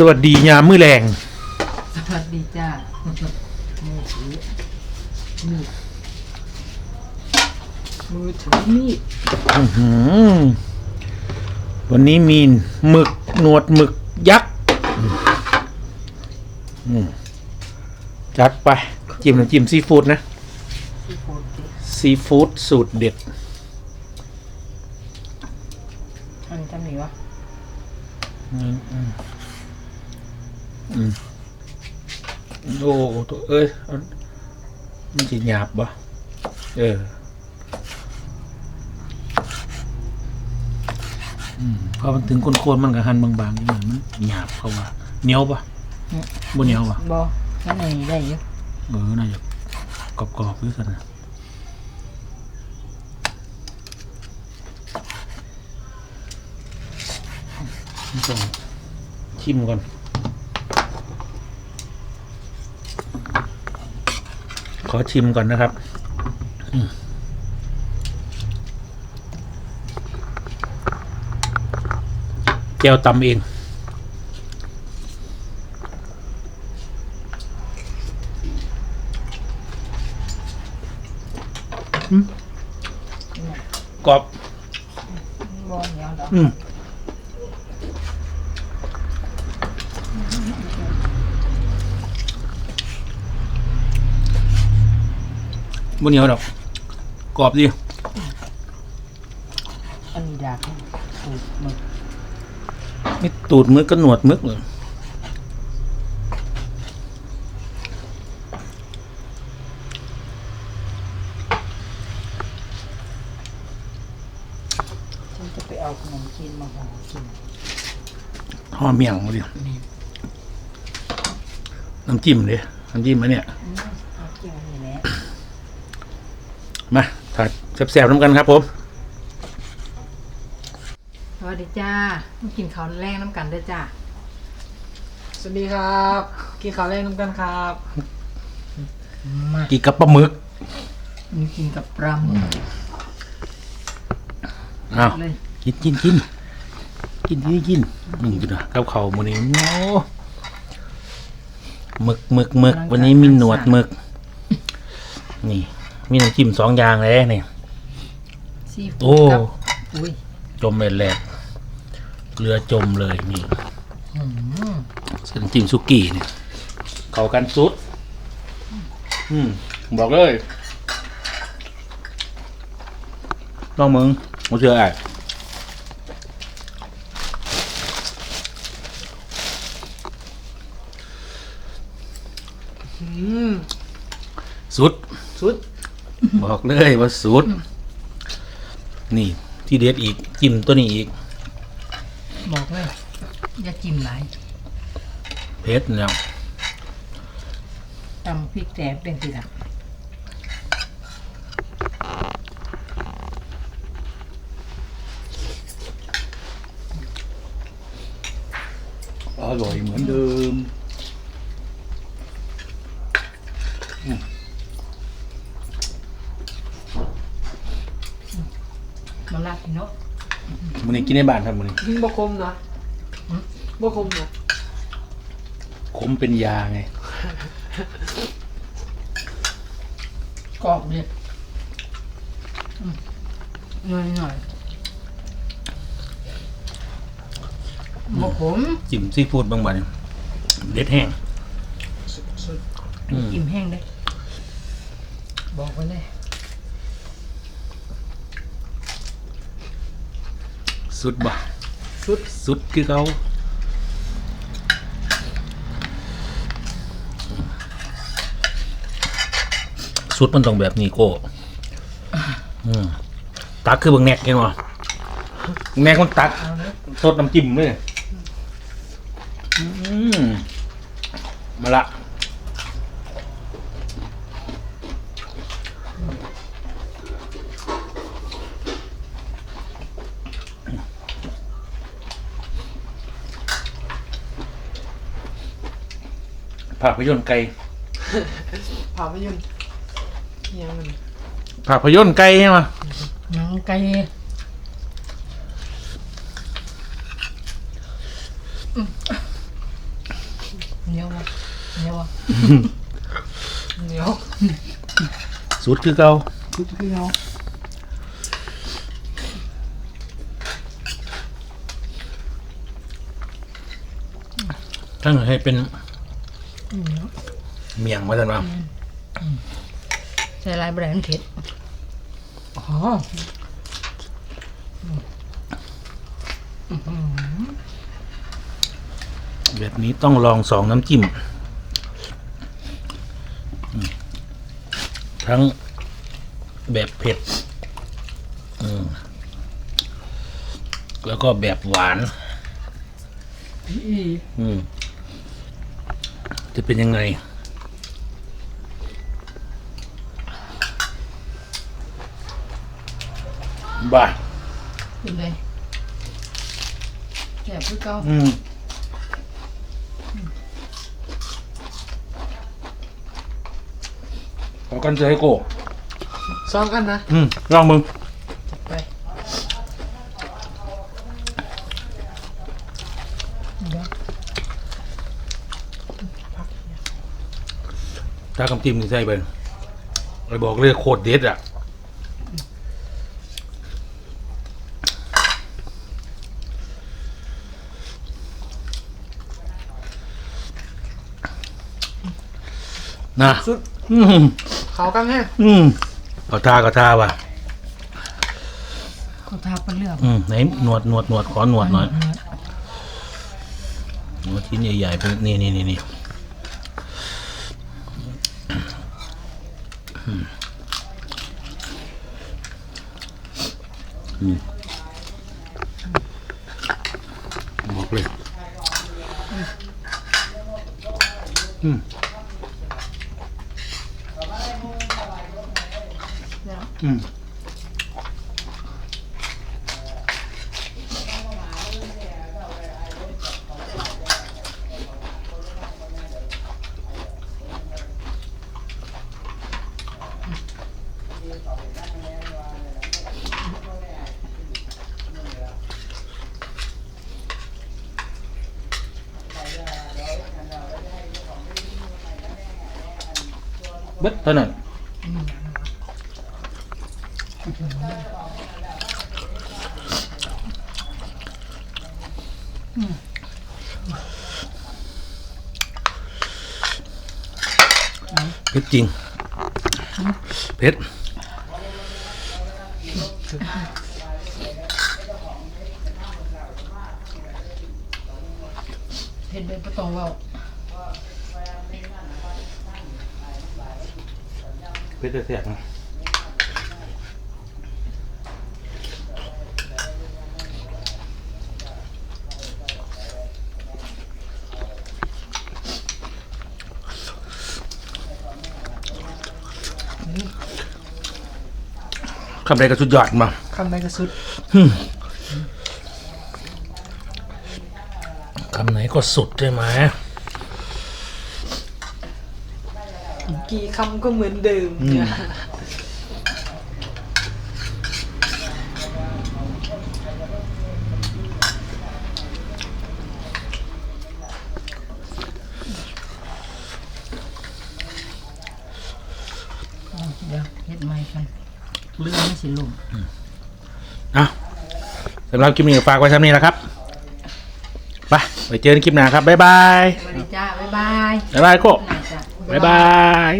สวัสดียามมื้อแรงสวัสดีจ้ามือถือมีดมือถือมีดอื้อหือวันนี้มีหมึกหนวดหมึกยักษ์อืมจัดไปจิ้มน้ำจิ้มซีฟู้ดนะ ที่โพสต์ดิซีฟู้ดสูตรเด็ด อันจำหนีวะอืมอืมอืม โอ้ตัวเอ้ยเอามันจะหยาบบ่เอออืมพอมันถึงโคนๆมันก็หั่นบางๆนี่มันหยาบเขาว่าเหนียวปะบ่เหนียวปะบอนั่นเองได้อยังเออน่าจะกรอบๆด้วยกันนะนี่ต้องชิมก่อน ขอชิมก่อนนะครับอืมแก้วตำเอง กรอบบอเหนียวดอกอืม บนเหนียวดอก กรอบดีอันนี้ดาบสูตรหมึกนี่ตูดมึกก็หนวดมึกเลยฉันจะไปเอาขนมจีนมาห่อกินห่อเมี่ยงมาดิน้ำจิ้มเลยน้ำจิ้มมาเนี่ย อืมเอากินอันนี้แหละ มาถัดแซ่บๆน้ำกันครับผมสวัสดีจ้ามากินข้าวแรงน้ำกันเด้อจ้าสวัสดีครับกินข้าวแรกน้ำกันครับมากินกับปลาหมึกนี่กินกับปลาหมึกอ้าวเลยกินกินกินกินกินกินนี่ดูนะกับเขาวมือนี้โอ้หมึกหมึกหมึกวันนี้มีหนวดหมึก นี่ มีน้ำจิ้มสองอย่างเลยนี่ ซีโอ้ฟู้ดกับอุ้ยจมเลยแหลกเรือจมเลยนี่อืมเส้นจิ้มสุกี้เนี่ย เข้ากันสุด อืมบอกเลยลองมึงมาเชื่อไอ้อืมสุด สุด บอกเลยว่าสุด นี่ที่เด็ดอีก จิ้มตัวนี้อีก บอกเลยอย่าจิ้มหลายเผ็ดแล้วตำพริกแกงเป็นสิละอร่อยเหมือนเดิม มาลาพี่เนาะ มันนี้กินในบ้านครับมันนี้กินบะคมเนาะบะคมเนาะขมเป็นยาไงกรอบเลยอืมหน่อยหน่อยบกผมจิ้มซีฟู้ดบางบันเด็ดแห้ง สุดสุดอืมอิ่มแห้งได้ บอกไว้เลย สุดบ่สุดสุดคือเขาสุดมันต้องแบบนี้โก้อืมตักคือบางแนกเห็นบ่แนกมันตักเอาเลยสดน้ำจิ้มเลยอืมมาละ ภาพยนตร์ไกลภาพยนตร์เฮียมันภาพยนตร์ไกลใช่ไหมหนังไก่เหนียวบ่เหนียวบ่เหนียวสูตรคือเก่าคือคือเอาทั้งให้เป็น เหนียวเมียงมาสันว่าใส่ลายแบรนด์เผ็ดอ๋อแบบนี้ต้องลองสองน้ำจิ้มอืมทั้งแบบเผ็ดอืมแล้วก็แบบหวานอีอืม จะเป็นยังไง บ้าเป็นเลยแซ่บคือเก่าอืมขอกันเจอให้โกสองอันนะ อืมลองมึง ไปเดี๋ยว ถ้าคำจิ้มนี่ใช่ไปไอ้บอกเลยโคตรเด็ดอะนะสุด อืมเขากันแฮะอืมเอาทาก็ทาว่ะเขาทาเป็นเลือกอืมไหนหนวดหนวดหนวดขอหนวดหน่อยหนวดชิ้นใหญ่ๆเป็นนี่นี่นี่นี่อืมอืม บอกเลยอืมเดี๋ยวอืม เบิดเท่านั้นเผ็ดจริงเผ็ดเผ็ดเลยบ่ต้องว้า เผ็ดแสบๆนะคำใดก็สุดยอดมาคำใดก็สุดคำไหนก็สุดใช่ไหม กี่คำก็เหมือนเดิม อืมเดี๋ยวเฮ็ดใหม่กันเรื่องไม่สิลงอะสำหรับคลิปนี้ก็ฝากไว้ซ้ำนี้นะครับไปไปเจอกันคลิปหน้าครับ บ๊ายบาย สวัสดีจ้า บ๊ายบาย บ๊ายบายโคไหนจ้ะบ๊า ยบาย